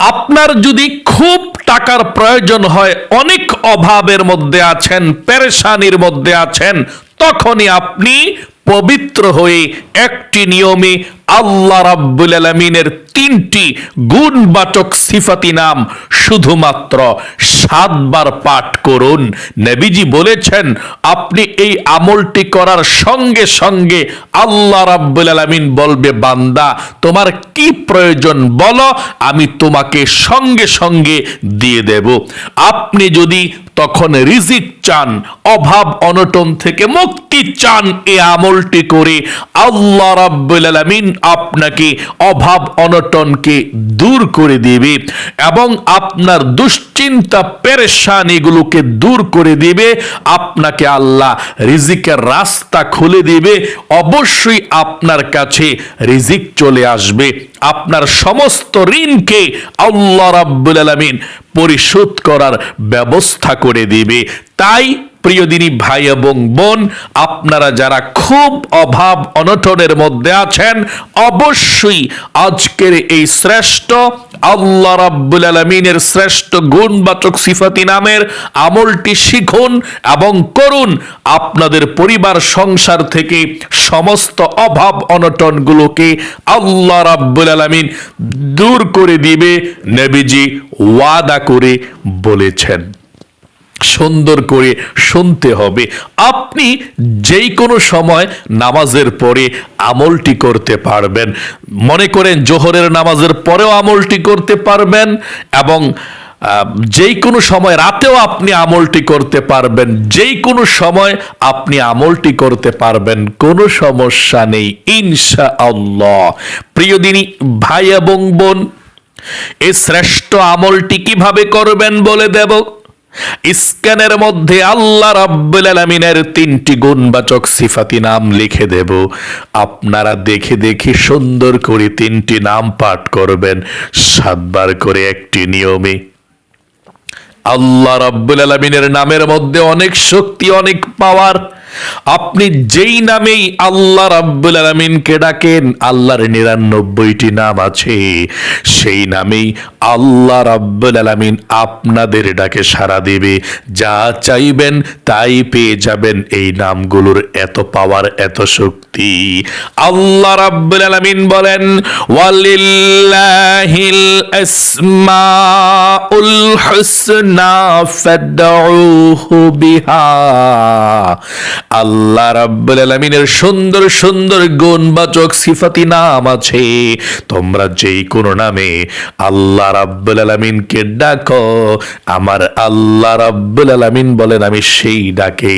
আপনার যদি খুব টাকার প্রয়োজন হয়, অনেক অভাবের মধ্যে আছেন, পেরেশানির মধ্যে আছেন, তখনই আপনি পবিত্র হয়ে একটি নিয়মে আল্লাহ রাব্বুল আলমিনের তিনটি গুণবাচক সিফাতি নাম শুধুমাত্র সাতবার পাঠ করুন। নবীজি বলেছেন, আপনি এই আমলটি করার সঙ্গে সঙ্গে আল্লাহ রাব্বুল আলামিন বলবে, বান্দা, তোমার কি প্রয়োজন বলো, আমি তোমাকে সঙ্গে সঙ্গে দিয়ে দেব। আপনি যদি তখন রিজিক চান, অভাব অনটন থেকে মুক্তি চান, এ আমলটি করে আল্লাহ রাব্বুল আলামিন আপনাকে অভাব অনটনকে দূর করে দিবে এবং আপনার দুশ্চিন্তা, পেরেশান এগুলোকে দূর করে দিবে। আপনাকে আল্লাহ রিজিকের রাস্তা খুলে দিবে। অবশ্যই আপনার কাছে রিজিক চলে আসবে। আপনার সমস্ত ঋণকে আল্লাহ রাব্বুল আলামিন পরিশোধ করার ব্যবস্থা করে দিবে। তাই প্রিয় দিনী ভাই এবং বোন, আপনারা যারা খুব অভাব অনটনের মধ্যে আছেন, অবশ্যই আজকের এই শ্রেষ্ঠ আল্লাহ রাব্বুল আলমিনের শ্রেষ্ঠ গুণবাচক সিফাতি নামের আমলটি শিখুন এবং করুন। আপনাদের পরিবার, সংসার থেকে সমস্ত অভাব অনটনগুলোকে আল্লাহ রাব্বুল আলমিন দূর করে দিবে, নবীজি ওয়াদা করে বলেছেন। সুন্দর করে শুনতে হবে। আপনি যেই কোনো সময় নামাজের পরে আমলটি করতে পারবেন। মনে করেন জোহরের নামাজের পরেও আমলটি করতে পারবেন এবং যেই কোনো সময় রাতেও আপনি আমলটি করতে পারবেন। যেই কোনো সময় আপনি আমলটি করতে পারবেন। কোনো সমস্যা নেই ইনশা আল্লাহ প্রিয় দিনী, ভাই এবং বোন এই শ্রেষ্ঠ আমলটি কীভাবে করবেন বলে দেব? স্ক্যানের মধ্যে আল্লাহ রাব্বুল তিনটি গুণবাচক সিফাতি নাম লিখে দেব। আপনারা দেখে দেখে সুন্দর করে তিনটি নাম পাঠ করবেন, সাতবার করে একটি নিয়মে। আল্লাহ রাব্বুল আলামিনের নামের মধ্যে অনেক শক্তি, অনেক পাওয়ার আপনি যেই নামেই আল্লাহ রাব্বুল আলামিনকে ডাকেন, আল্লাহর নিরানব্বইটি নাম আছে। সেই নামেই আল্লাহ রাব্বুল আলামিন আপনাদের ডাকে সাড়া দেবে। যা চাইবেন তাই পেয়ে যাবেন। এই নামগুলোর এত পাওয়ার, এত শক্তি। আল্লাহ রাব্বুল আলামিন বলেন, ওয়ালিল্লাহিল আসমাউল হুসনা ফাদউহু বিহা। আল্লাহ রাব্বুল আলামিনের সুন্দর সুন্দর গুণবাচক সিফাতি নাম আছে। তোমরা যেই কোন নামে আল্লাহ রাব্বুল আলামিনকে ডাকো, আমার আল্লাহ রাব্বুল আলামিন বলেন, আমি সেই ডাকে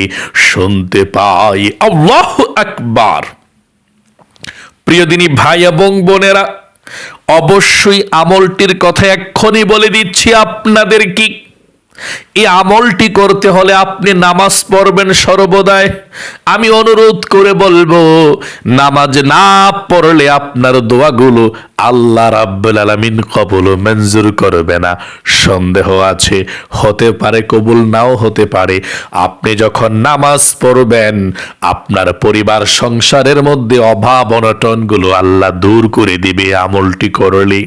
শুনতে পাই। আল্লাহু আকবার। প্রিয় দিনী ভাই এবং বোনেরা, অবশ্যই আমলটির কথা এক্ষুনি বলে দিচ্ছি, আপনাদের কি এই আমলটি করতে হলে আপনি নামাজ পড়বেন সর্বদাই। আমি অনুরোধ করে বলব, নামাজ না পড়লে আপনার দোয়াগুলো আল্লাহ রাব্বুল আলামিন কবুল মঞ্জুর করবে না। সন্দেহ আছে, হতে পারে কবুল নাও হতে পারে। আপনি যখন নামাজ পড়বেন, আপনার পরিবার সংসারের মধ্যে অভাব অনটনগুলো আল্লাহ দূর করে দিবে আমলটি করলে।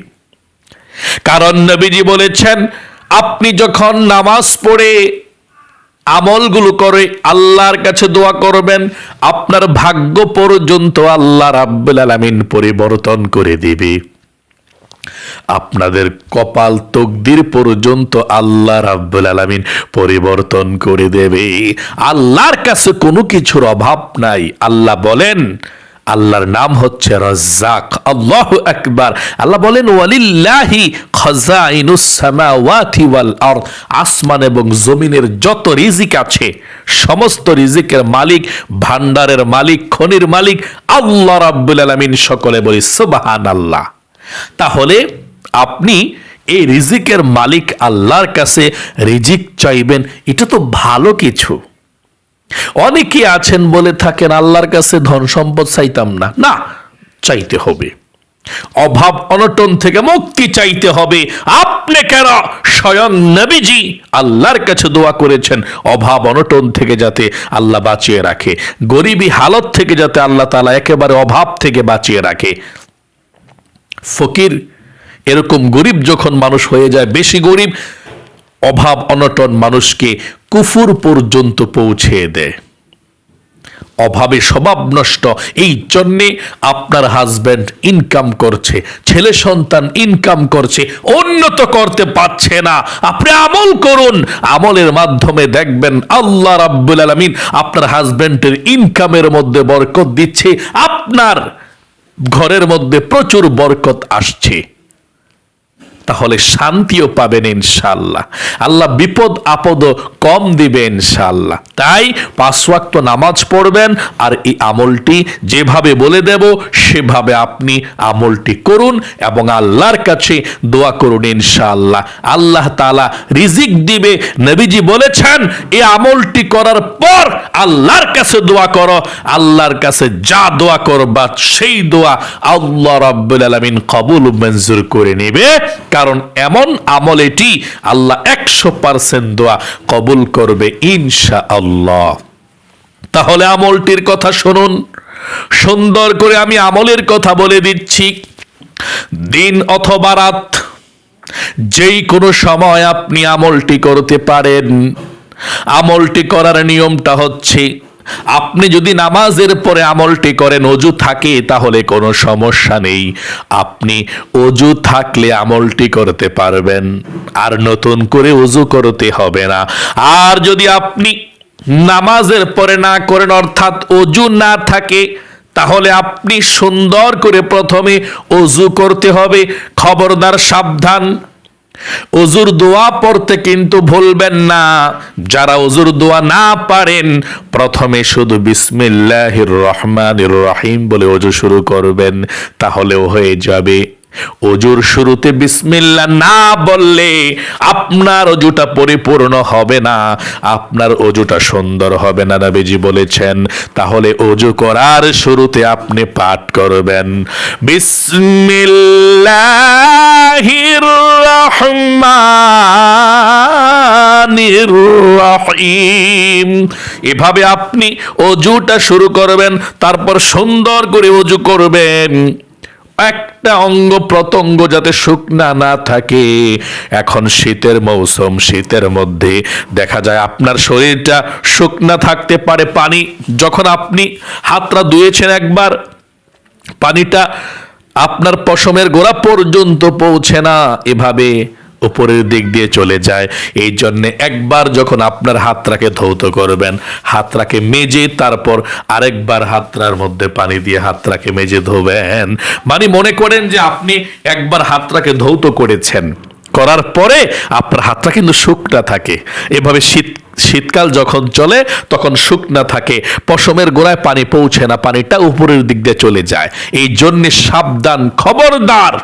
কারণ নবীজি বলেছেন আপনি যখন নামাজ পড়ে আমলগুলো করে আল্লাহর কাছে দোয়া করবেন, আপনার ভাগ্য পর্যন্ত আল্লাহ রাব্বুল আলামিন পরিবর্তন করে দিবে। আপনাদের কপাল তকদির পর্যন্ত আল্লাহ রাব্বুল আলামিন পরিবর্তন করে দেবে। আল্লাহর কাছে কোনো কিছুর অভাব নাই। আল্লাহ বলেন আল্লাহর নাম হচ্ছে রাজ্জাক। আল্লাহ আকবার। আল্লাহ বলেন, ওয়ালিল্লাহি খাজাইনুস সামাওয়াতি ওয়াল আরদ। আসমান এবং জমিনের যত রিজিক আছে, সমস্ত রিজিকের মালিক ভান্ডারের মালিক, খনির মালিক, আল্লাহ রাব্বুল আলামিন সকলে বলি, সুবহানাল্লাহ। তাহলে আপনি এই রিজিকের মালিক আল্লাহর কাছে রিজিক চাইবেন, এটা তো ভালো কিছু। অনেকে আছেন বলে থাকেন, আল্লাহর কাছে ধন সম্পদ চাইতাম না। না, চাইতে হবে। অভাব অনটন থেকে মুক্তি চাইতে হবে। আপনি কেন স্বয়ং নবীজি আল্লাহর কাছে দোয়া করেছেন? অভাব অনটন থেকে যাতে আল্লাহ বাঁচিয়ে রাখে। গরিবী হালত থেকে যাতে আল্লাহ তালা একেবারে অভাব থেকে বাঁচিয়ে রাখে। ফকির এরকম গরিব যখন মানুষ হয়ে যায়, বেশি গরিব, অভাব অনটন মানুষকে কুফুর পর্যন্ত পৌঁছে দেয় অভাবে স্বভাব নষ্ট। এই জন্যে আপনার হাজব্যান্ড ইনকাম করছে, ছেলে সন্তান ইনকাম করছে, উন্নত করতে পারছে না। আপনি আমল করুন। আমলের মাধ্যমে দেখবেন আল্লাহ রাব্বুল আলামিন আপনার হাজব্যান্ডের ইনকামের মধ্যে বরকত দিচ্ছে। আপনার ঘরের মধ্যে প্রচুর বরকত আসছে। তাহলে শান্তিও পাবেন ইনশাল্লাহ আল্লাহ বিপদ আপদ কম দিবে ইনশাল্লাহ তাই পাঁচ ওয়াক্ত নামাজ পড়বেন আর এই আমলটি যেভাবে বলে দেব, সেভাবে আপনি আমলটি করুন এবং আল্লাহর কাছে দোয়া করুন ইনশাল্লাহ আল্লাহ তাআলা রিজিক দিবে, নবীজি বলেছেন এই আমলটি করার পর আল্লাহর কাছে দোয়া করো, আল্লাহর কাছে যা দোয়া করবা সেই দোয়া আল্লাহ রাব্বুল আলামিন কবুল মঞ্জুর করে নেবে। কারণ এমন আমল এটি আল্লাহ একশো পার্সেন্ট দোয়া কবুল করবে ইনশা আল্লাহ তাহলে আমলটির কথা শুনুন। সুন্দর করে আমি আমলের কথা বলে দিচ্ছি। দিন অথবা রাত, যেই কোনো সময় আপনি আমলটি করতে পারেন। আমলটি করার নিয়মটা হচ্ছে আপনি যদি নামাজের পরে আমলটি করেন, অজু থাকে, তাহলে কোনো সমস্যা নেই। আপনি অজু থাকলে আমলটি করতে পারবেন। আর নতুন করে অজু করতে হবে না। আর যদি আপনি নামাজের পরে না করেন, অর্থাৎ অজু না থাকে, তাহলে আপনি সুন্দর করে প্রথমে অজু করতে হবে। খবরদার সাবধান অজুর দোয়া পড়তে কিন্তু ভুলবেন না। যারা অজুর দোয়া না পারেন, প্রথমে শুধু বিসমিল্লাহির রহমানির রহিম বলে অজু শুরু করবেন, তাহলেও হয়ে যাবে। অজুর শুরুতে বিসমিল্লা না বললে আপনার অজুটা পরিপূর্ণ হবে না, আপনার অজুটা সুন্দর হবে না, নবীজি বলেছেন। তাহলে অজু করার শুরুতে আপনি পাঠ করবেন। বিসমিল্লাহির এভাবে আপনি অজুটা শুরু করবেন, তারপর সুন্দর করে অজু করবেন। একটা অঙ্গ প্রত্যঙ্গ যাতে শুকনা না থাকে। এখন শীতের মৌসুম, শীতের মধ্যে দেখা যায় আপনার শরীরটা শুকনা থাকতে পারে পানি। যখন আপনি হাতটা ধুয়েছেন একবার, পানিটা আপনার পশমের গোড়া পর্যন্ত পৌঁছে না। এভাবে উপরের দিক দিয়ে চলে যায়। এই জন্যে একবার যখন আপনার হাতটাকে ধৌত করবেন হাতটাকে মেজে তারপর আরেকবার হাতটার মধ্যে পানি দিয়ে হাতটাকে মেজে ধোবেন। মানে মনে করেন যে আপনি একবার হাতটাকে ধৌত করেছেন। করার পরে আপনার হাতটা কিন্তু শুকনা থাকে। এভাবে শীত শীতকাল যখন চলে, তখন শুকনা থাকে। পশমের গোড়ায় পানি পৌঁছে না, পানিটা উপরের দিক দিয়ে চলে যায়। এই জন্যে সাবধান, খবরদার।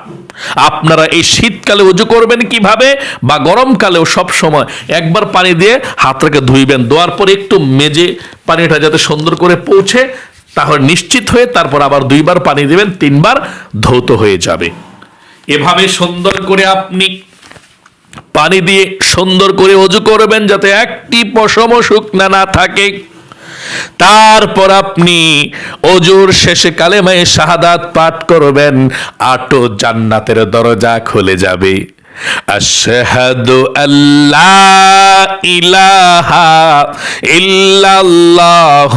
আপনারা এই শীতকালে উজু করবেন কীভাবে? বা গরমকালেও সব সময় একবার পানি দিয়ে হাতটাকে ধুইবেন। ধোয়ার পরে একটু মেজে পানিটা যাতে সুন্দর করে পৌঁছে, তাহলে নিশ্চিত হয়ে তারপর আবার দুইবার পানি দিবেন, তিনবার ধৌত হয়ে যাবে। এভাবে সুন্দর করে আপনি পানি দিয়ে সুন্দর করে অজু করবেন যাতে একটি পশম শুকনা না থাকে। তারপর আপনি অজুর শেষে কালেমায় শাহাদাত পাঠ করবেন, আটো জান্নাতের দরজা খুলে যাবে। আশহাদু আল্লাহ ইলাহা ইল্লাল্লাহ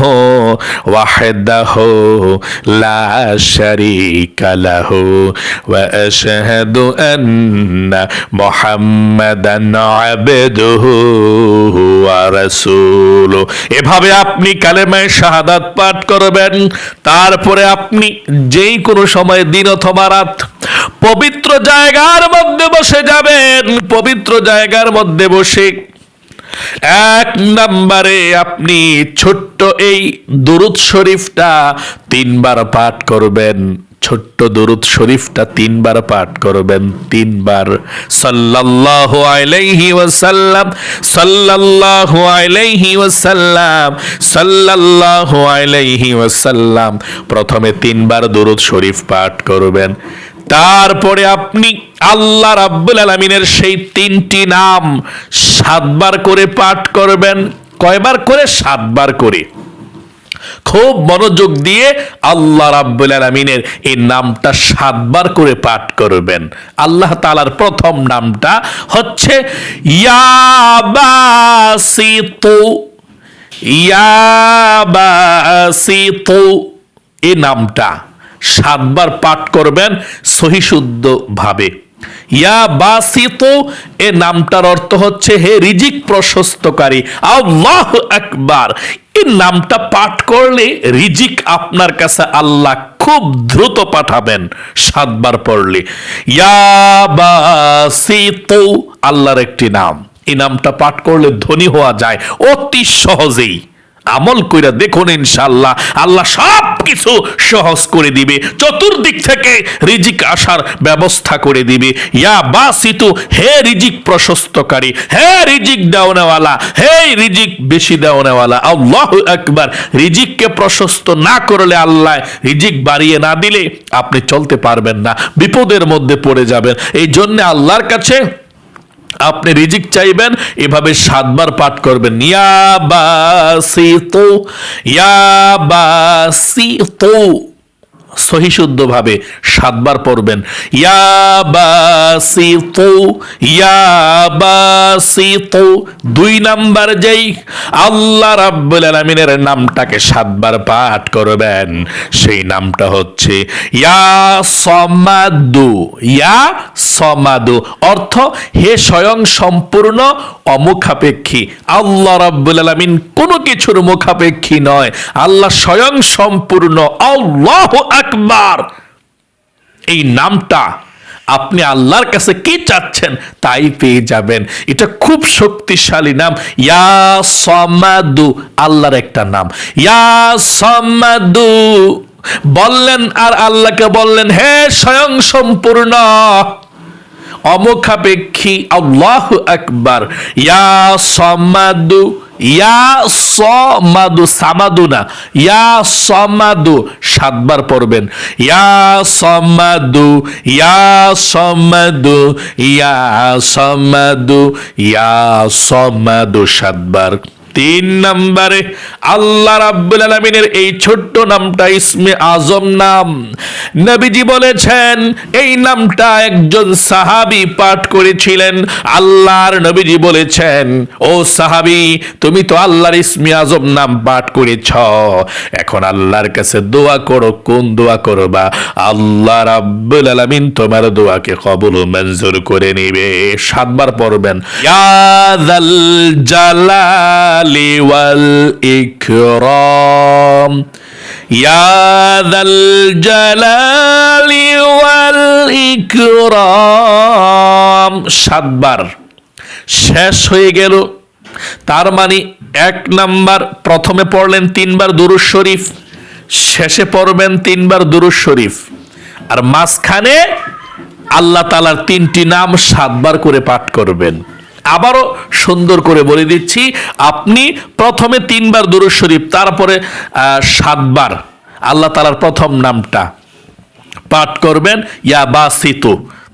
ওয়াহদাহু লা শারীকা লাহু ওয়া আশহাদু আন্না মুহাম্মাদান আবদুহু ওয়া রাসূলুহু এভাবে আপনি কালেমায়ে শাহাদাত পাঠ করবেন, তারপরে আপনি যেই কোনো সময় দিন অথবা রাত পবিত্র জায়গার মধ্যে বসে যাবেন, পবিত্র জায়গার মধ্যে বসে। এক নম্বরে আপনি ছোট্ট এই দুরুদ শরীফটা তিনবার পাঠ করবেন। ছোট্ট দরুদ শরীফটা তিনবার পাঠ করবেন। তিনবার। সাল্লাল্লাহু আলাইহি ওয়াসাল্লাম, সাল্লাল্লাহু আলাইহি ওয়াসাল্লাম, সাল্লাল্লাহু আলাইহি ওয়াসাল্লাম। প্রথমে তিনবার দরুদ শরীফ পাঠ করবেন। তারপরে আপনি আল্লাহ রাব্বুল আলামিনের সেই তিনটি নাম সাতবার করে পাঠ করবেন। কয়বার করে? সাতবার করে। খুব মনোযোগ দিয়ে আল্লাহ রাব্বুল আলামিনের এই নামটা সাতবার করে পাঠ করবেন। আল্লাহ তাআলার প্রথম নামটা হচ্ছে ইয়াবাসিতু ইয়াবাসিতু এই নামটা সাতবার পাঠ করবেন সহিশুদ্ধ ভাবে। ইয়া বাসিতু, এ নামটার অর্থ হচ্ছে হে রিজিক প্রশস্তকারী, আল্লাহ আকবার। এই নামটা পাঠ করলে রিজিক আপনার কাছে আল্লাহ খুব দ্রুত পাঠাবেন সাতবার পড়লে। ইয়া বাসিতু, আল্লাহর একটি নাম। এই নামটা পাঠ করলে ধনী হওয়া যায় অতি সহজেই। আমল কইরা দেখুন ইনশাল্লাহ আল্লাহ সব কিছু সহজ করে দিবে, চতুর্দিক থেকে রিজিক আসার ব্যবস্থা করে দিবে। ইয়া বাসিতু, হে রিজিক প্রশস্তকারী, হে রিজিক দেওয়ানেওয়ালা, হে রিজিক বেশি দেওয়ানেওয়ালা, আল্লাহ একবার রিজিককে প্রশস্ত না করলে আল্লাহ রিজিক বাড়িয়ে না দিলে আপনি চলতে পারবেন না, বিপদের মধ্যে পড়ে যাবেন। এই জন্য আল্লাহর কাছে আপনি রিজিক চাইবেন এভাবে সাতবার পাঠ করবেন। ইয়াবাসিতু ইয়াবাসিতু। সহিশুদ্ধভাবে সাতবার পড়বেন। দুই নাম্বার যেই আল্লাহ রাব্বুল আলামিনের নামটাকে সাতবার পাঠ করবেন, সেই নামটা হচ্ছে ইয়া সমাদু ইয়া সমাদু। অর্থ, হে স্বয়ং সম্পূর্ণ অমুখাপেক্ষী। আল্লাহ রাব্বুল আলামিন কোনো কিছুর মুখাপেক্ষী নয়। আল্লাহ স্বয়ং সম্পূর্ণ। আল্লাহ আকবার। এই নামটা আপনি আল্লাহর কাছে কি চাচ্ছেন তাই পেয়ে যাবেন। এটা খুব শক্তিশালী নাম। ইয়া সমাদু, আল্লাহর একটা নাম। ইয়া সমাদু, বললেন আর আল্লাহকে বললেন, হে স্বয়ং সম্পূর্ণ অমুখাপেক্ষী আল্লাহ আকবার। ইয়া সমাদু ইয়া সমাদু না ইয়া সমাদু সাতবার পড়বেন। ইয়া সমাদু ইয়া সমাদু ইয়া সমাদু ইয়া সমাদু সাতবার। তিন নম্বরে আল্লাহ রাব্বুল আলামিনের এই ছোট্ট নামটা ইসমে আজম নাম। নবীজি বলেছেন, এই নামটা একজন সাহাবী পাঠ করেছিলেন। আল্লাহর নবীজি বলেছেন, ও সাহাবী, তুমি তো আল্লাহর ইসমে আজম নাম পাঠ করেছ। এখন আল্লাহর কাছে দোয়া করো, কোন দোয়া করবা? আল্লাহ রাব্বুল আলামিন তোমার দোয়াকে কবুল মঞ্জুর করে নিবে। সাতবার পড়বেন, ইয়া ইয়া যাল জালালি ওয়াল ইকরাম সাতবার শেষ হয়ে গেল। তার মানে এক নাম্বার প্রথমে পড়লেন তিনবার দুরুজ শরীফ, শেষে পড়বেন তিনবার দুরুজ শরীফ। আর মাঝখানে আল্লাহ তালার তিনটি নাম সাতবার করে পাঠ করবেন। আবারও সুন্দর করে বলে দিচ্ছি, আপনি প্রথমে তিনবার দুরুজ শরীফ, তারপরে সাতবার। আল্লাহ তালার প্রথম নামটা পাঠ করবেন, ইয়া বা সিতু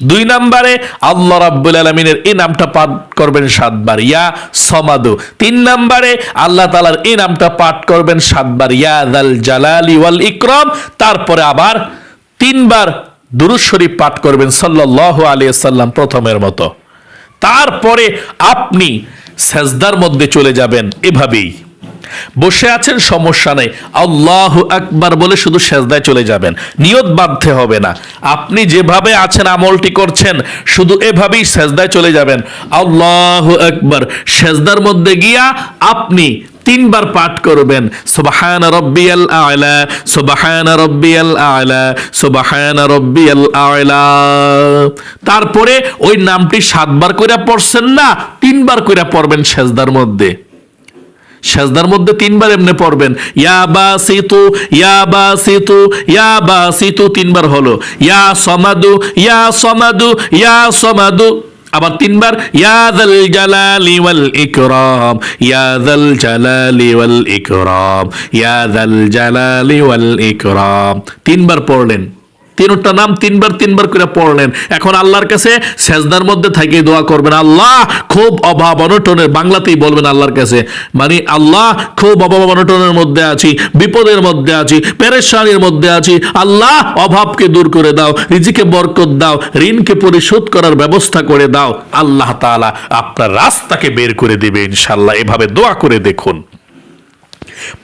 দুই নম্বরে আল্লাহ রাব্বুল আলমিনের এই নামটা পাঠ করবেন সাতবার, ইয়া সমাদু। তিন নম্বরে আল্লাহ তালার এই নামটা পাঠ করবেন সাতবার, ইয়া দাল জালালি ওয়াল ইকরাম। তারপরে আবার তিনবার দুরুদ শরীফ পাঠ করবেন সাল্লাল্লাহু আলাইহি সাল্লাম প্রথমের মতো। তারপরে আপনি সেজদার মধ্যে চলে যাবেন। এভাবেই। বসে আছেন, সমস্যা নেই। আল্লাহ একবার বলে শুধু সেজদায় চলে যাবেন। নিয়ত বাঁধতে হবে না। আপনি যেভাবে আছেন, আমলটি করছেন, শুধু এভাবেই সেজদায় চলে যাবেন। আল্লাহ একবার সেজদার মধ্যে গিয়া আপনি তিনবার পাঠ করবেন, সুবহান রব্বিয়াল আ'লা, সুবহান রব্বিয়াল আ'লা, সুবহান রব্বিয়াল আ'লা। তারপরে ওই নামটি সাতবার কইরা পড়ছেন না, তিনবার কইরা পড়বেন সেজদার মধ্যে। সেজদার মধ্যে তিনবার এমনি পড়বেন, ইয়া বাসিতু ইয়া বাসিতু, ইয়া বা বাসিতু তিনবার হলো, ইয়া সমাদু ইয়া সমাদু ইয়া সমাদু। আবার তিনবার ইয়াদাল জালালি ওয়াল ইকরাম ইয়াদাল জালালি ওয়াল ইকরাম ইয়াদাল জালালি ওয়াল ইকরাম। তিনবার পড়লেন। তিনটা নাম তিনবার তিনবার করে পড়লেন। এখন আল্লাহর কাছে সেজদার মধ্যে থেকে দোয়া করবেন। আল্লাহ খুব অভাব অনটনের, বাংলাতেই বলবেন আল্লাহর কাছে মানে আল্লাহ খুব অভাব অনটনের মধ্যে আছি, বিপদের মধ্যে আছি, পেরেশানির মধ্যে আছি। আল্লাহ অভাবকে দূর করে দাও, রিজিকে বরকত দাও, ঋণকে পরিশোধ করার ব্যবস্থা করে দাও। আল্লাহ তাআলা আপনার রাস্তাকে বের করে দিবে ইনশাল্লাহ এভাবে দোয়া করে দেখুন।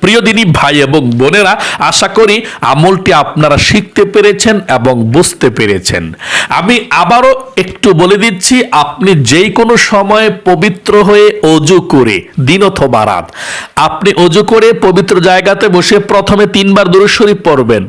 প্রিয় দিনী ভাই এবং বোনেরা, আশা করি আমলটি আপনারা শিখতে পেরেছেন এবং বুঝতে পেরেছেন। আমি আবারও একটু বলে দিচ্ছি, আপনি যেই কোনো সময়ে পবিত্র হয়ে অজু করে, দিন অথবা রাত, আপনি অজু করে পবিত্র জায়গাতে বসে প্রথমে তিনবার দুরূদ পড়বেন।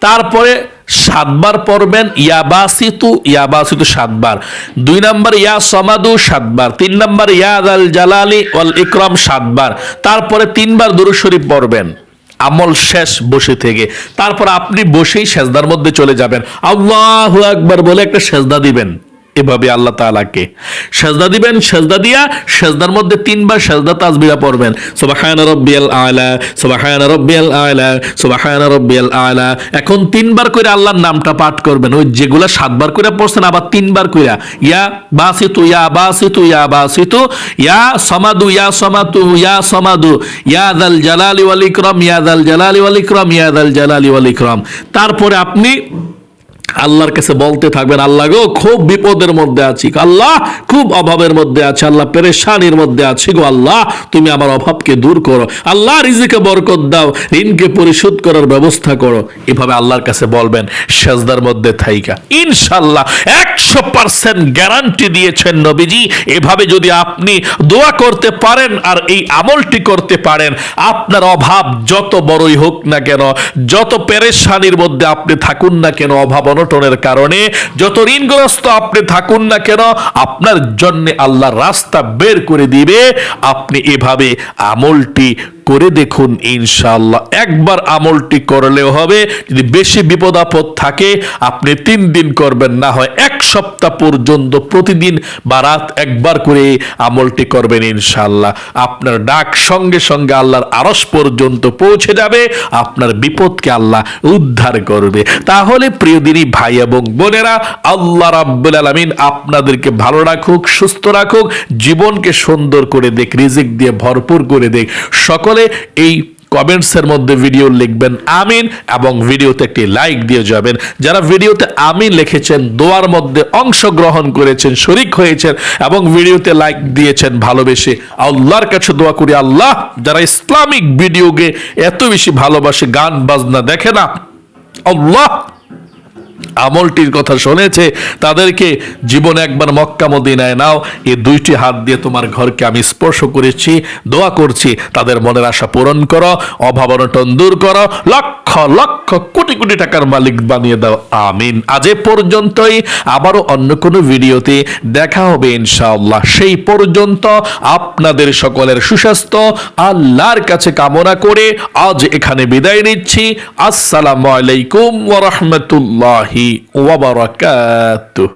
তারপরে সাতবার পড়বেন, ইয়াবাসিতু ইয়াবাসিতু সাতবার। দুই নম্বর, ইয়া সমাদু সাতবার। তিন নম্বর ইয়াদ আল জালালি ওয়াল ইকরাম সাতবার। তারপরে তিনবার দুরুশরীফ শরীফ পড়বেন। আমল শেষ বসে থেকে। তারপর আপনি বসেই সেজদার মধ্যে চলে যাবেন। আল্লাহু আকবার বলে একটা সেজদা দিবেন। এভাবে আল্লাহ তাআলাকে সেজদা দিবেন, সেজদা দিয়া সেজদার মধ্যে তিনবার সেজদা তাসবিহা পড়বেন। সুবহান রাব্বিয়াল আলা, সুবহান রাব্বিয়াল আলা, সুবহান রাব্বিয়াল আলা। এখন তিনবার করে আল্লাহর নামটা পাঠ করবেন। ওই যেগুলা সাতবার করে পড়ছেন, আবার তিনবার করে ইয়া বাসিতু ইয়া বাসিতু ইয়া বাসিতু, ইয়া সমাদু, ইয়া সমাতু, ইয়া সমাদু, ইয়া দাল জালালি ওয়াল ইকরাম, ইয়া দাল জালালি ওয়াল ইকরাম, ইয়া দাল জালালি ওয়াল ইকরাম। তারপরে আপনি আল্লাহর কাছে বলতে থাকবেন, আল্লাহ গো, খুব বিপদের মধ্যে আছি আল্লাহ, খুব অভাবের মধ্যে আছে, আল্লাহ, পেরেশানির মধ্যে আছি গো, আল্লাহ, তুমি আমার অভাবকে দূর করো, আল্লাহ, রিজিকে বরকত দাও, ঋণকে পরিশোধ করার ব্যবস্থা করো। এভাবে আল্লাহর কাছে বলবেন, সেজদার মধ্যে থাইকা। ইনশাল্লাহ একশো পার্সেন্ট গ্যারান্টি দিয়েছেন নবীজি। এভাবে যদি আপনি দোয়া করতে পারেন আর এই আমলটি করতে পারেন, আপনার অভাব যত বড়ই হোক না কেন, যত পেরেশানির মধ্যে আপনি থাকুন না কেন, অভাব অনটনের কারণে যত ঋণগ্রস্ত আপনি থাকুন না কেন, আপনার জন্যে আল্লাহ রাস্তা বের করে দিবে। আপনি এভাবে আমলটি করে দেখুন, ইনশাআল্লাহ। একবার আমলটি করলেও হবে, যদি বেশি বিপদ আপদ থাকে, আপনি তিন দিন করবেন, না হয় এক সপ্তাহ পর্যন্ত, প্রতিদিন বা রাত একবার করে আমলটি করবেন, ইনশাআল্লাহ। আপনার ডাক সঙ্গে সঙ্গে আল্লাহর আরস পর্যন্ত পৌঁছে যাবে, আপনার বিপদকে আল্লাহ উদ্ধার করবে। তাহলে প্রিয় দিনী ভাই এবং বোনেরা, আল্লাহ রাব্বুল আলামিন আপনাদেরকে ভালো রাখুক, সুস্থ রাখুক, জীবনকে সুন্দর করে দেখ, রিজিক দিয়ে ভরপুর করে দেখ। সকলে এই কমেন্টসের মধ্যে ভিডিও লিখবেন আমিন এবং ভিডিওতে একটি লাইক দিয়ে যাবেন। যারা ভিডিওতে আমিন লিখেছেন, দোয়ার মধ্যে অংশগ্রহণ করেছেন, শরিক হয়েছেন এবং ভিডিওতে লাইক দিয়েছেন, ভালোবেসে আল্লাহর কাছে দোয়া করি, আল্লাহ যারা ইসলামিক ভিডিওকে এত বেশি ভালোবাসে, গান, বাজনা দেখে না, আল্লাহ আমলটির কথা শুনেছে, তাদেরকে জীবন একবার মক্কা মদিনায় নাও। এ দুইটি হাত দিয়ে তোমার ঘরকে আমি স্পর্শ করেছি, দোয়া করছি, তাদের মনের আশা পূরণ করো অভাবনটন দূর করো। লক্ষ লক্ষ কোটি কোটি টাকার মালিক বানিয়ে দাও। আমিন। আজ এ পর্যন্তই। আবারও অন্য কোনো ভিডিওতে দেখা হবে ইনশাআল্লাহ। সেই পর্যন্ত আপনাদের সকলের সুস্বাস্থ্য, আল্লাহর কাছে কামনা করে আজ এখানে বিদায় নিচ্ছি। আসসালামু আলাইকুম ওয়া রাহমাতুল্লাহি ওয়া বারাকাতুহু।